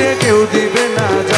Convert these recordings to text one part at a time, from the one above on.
যার যার মুর্শিদ বিনে কেউ দিবে না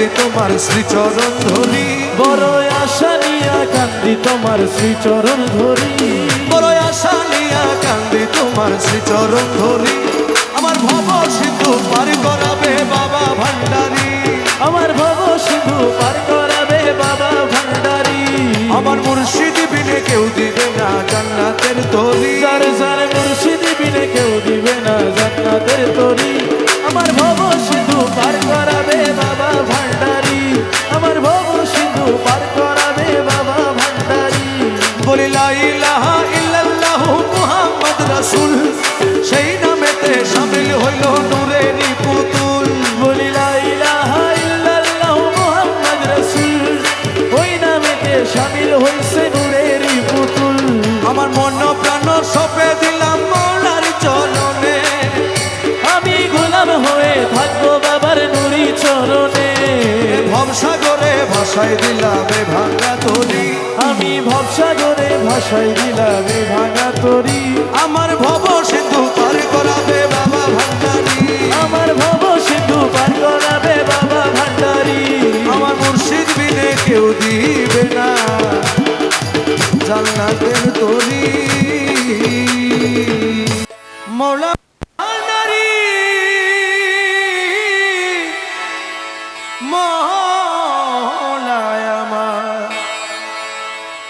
কান্দি তোমার শ্রীচরণ ধরি বড় আশা নিয়া কান্দি তোমার শ্রীচরণ ধরি বড় আশা নিয়ে কান্দি তোমার শ্রীচরণ ধরি আমার ভব সিন্ধু পার করাবে বাবা ভান্ডারী। আমার ভব সিন্ধু পার করাবে বাবা ভান্ডারি। আমার মুর্শিদ বিনে কেউ দিবে না জান্নাতের তরি। যার যার মুর্শিদি বিনে কেউ দিবে না জান্নাতের তরি। আমার ভব ভবসাগরে দিলামে ভাঙা তরি। আমি ভবসাগরে ভাষায় দিলাম ভাঙা তরি। আমার ভব সিন্ধু পার করাবে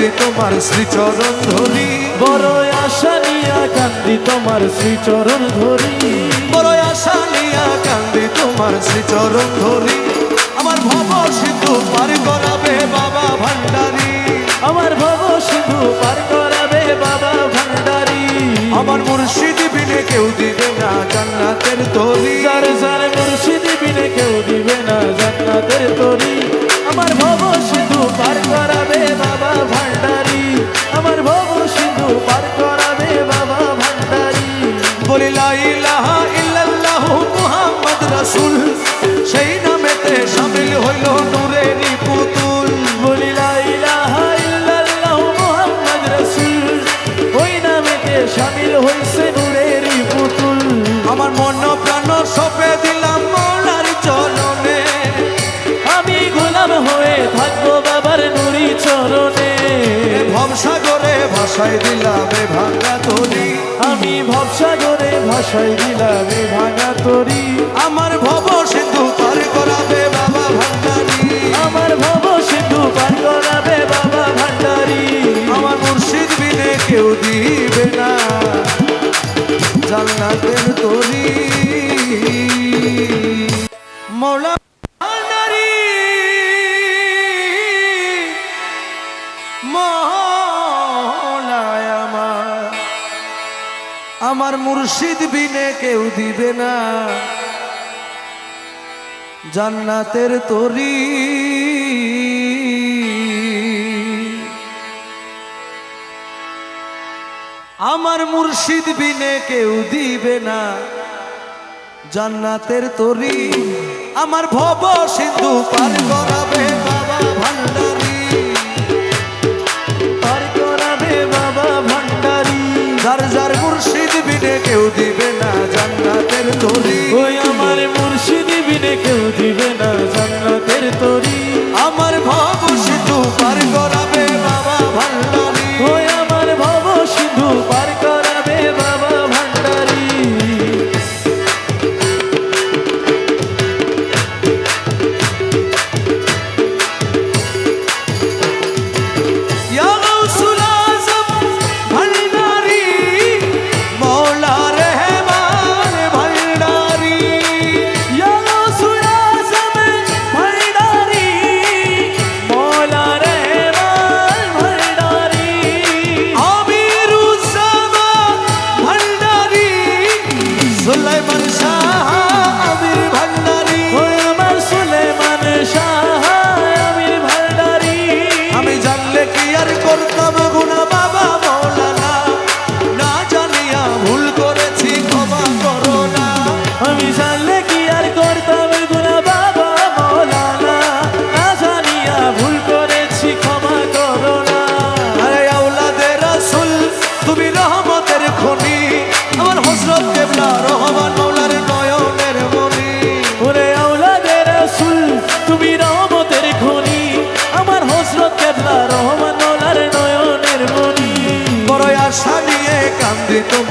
কান্দি তোমার শ্রীচরণ ধরি বড় আশা নিয়া কান্দি তোমার শ্রীচরণ ধরি বড় আশা নিয়া কান্দি তোমার শ্রীচরণ ধরি আমার ভব সিন্ধু পার করাবে বাবা ভান্ডারী। আমার ভব সিন্ধু পার করাবে বাবা ভান্ডারি। আমার মুর্শিদ বিনে কেউ সপে দিলাম মৌলার চরণে। আমি গোলাম হয়ে থাকব বাবার নুরি চরণে। ভবসাগরে ভাসাই দিলাম ভাঙা তরি। আমি ভবসাগরে ভাসাই দিলাম ভাঙা তরি। আমার ভব সিন্ধু পার করাবে বাবা ভান্ডারী। আমার ভব সিন্ধু পার করাবে বাবা ভান্ডারি। আমার মুর্শিদ বিনে কেউ দিবে না। জান্নাতের তরি। মৌলা আমার আমার মুর্শিদ বিনে কেউ দিবে না। জান্নাতের তরি, আমার মুর্শিদ বিনে কেউ দিবে না। জান্নাতের তরি। আমার ভব সিন্ধু পার করাবে বাবা ভান্ডারী। পার করাবে বাবা ভান্ডারি। যার যার মুর্শিদ বিনে কেউ দিবে না জান্নাতের তরি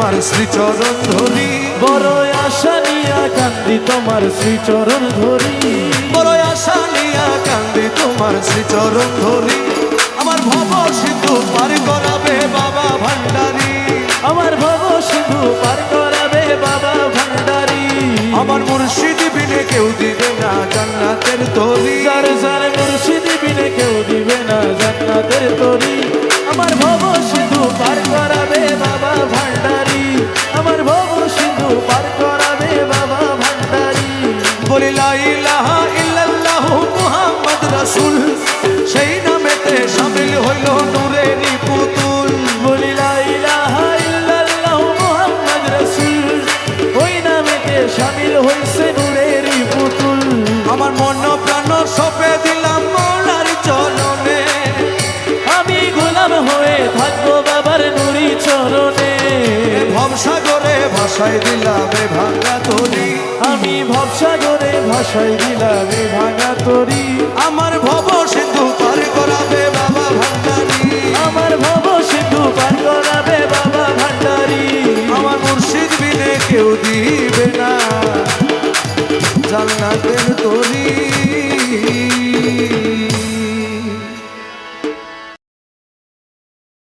তোমার শ্রীচরণ ধরি। বড় আশা নিয়া কান্দি তোমার শ্রীচরণ ধরি। বড় আশা নিয়ে কান্দি তোমার শ্রীচরণ ধরি। আমার ভব সিন্ধু পার করাবে বাবা ভান্ডারী। আমার ভব সিন্ধু পার করাবে বাবা ভান্ডারি। আমার মুর্শিদ বিনে কেউ দিবে না জান্নাতের তরি। যার যার মুর্শিদি বিনে কেউ দিবে না জান্নাতের তরি। আমার ভব সিন্ধু নামেতে শামিল হইছে নূরেরই পুতুল। আমার মন প্রাণ সপে দিলাম মৌলার চরণে। আমি গোলাম হয়ে থাকব বাবার নুরি চরণে। ভবসাগরে ভাসাই দিলাম এ ভাঙ্গা তরি। আমি ভবসাগরে ভাসাই দিলাম ভাঙা তরি। আমার ভব সিন্ধু পার করাবে বাবা ভান্ডারী। আমার ভব সিন্ধু পার করাবে বাবা ভান্ডারি। আমার মুর্শিদ বিনে কেউ না জান্নাতের তরি।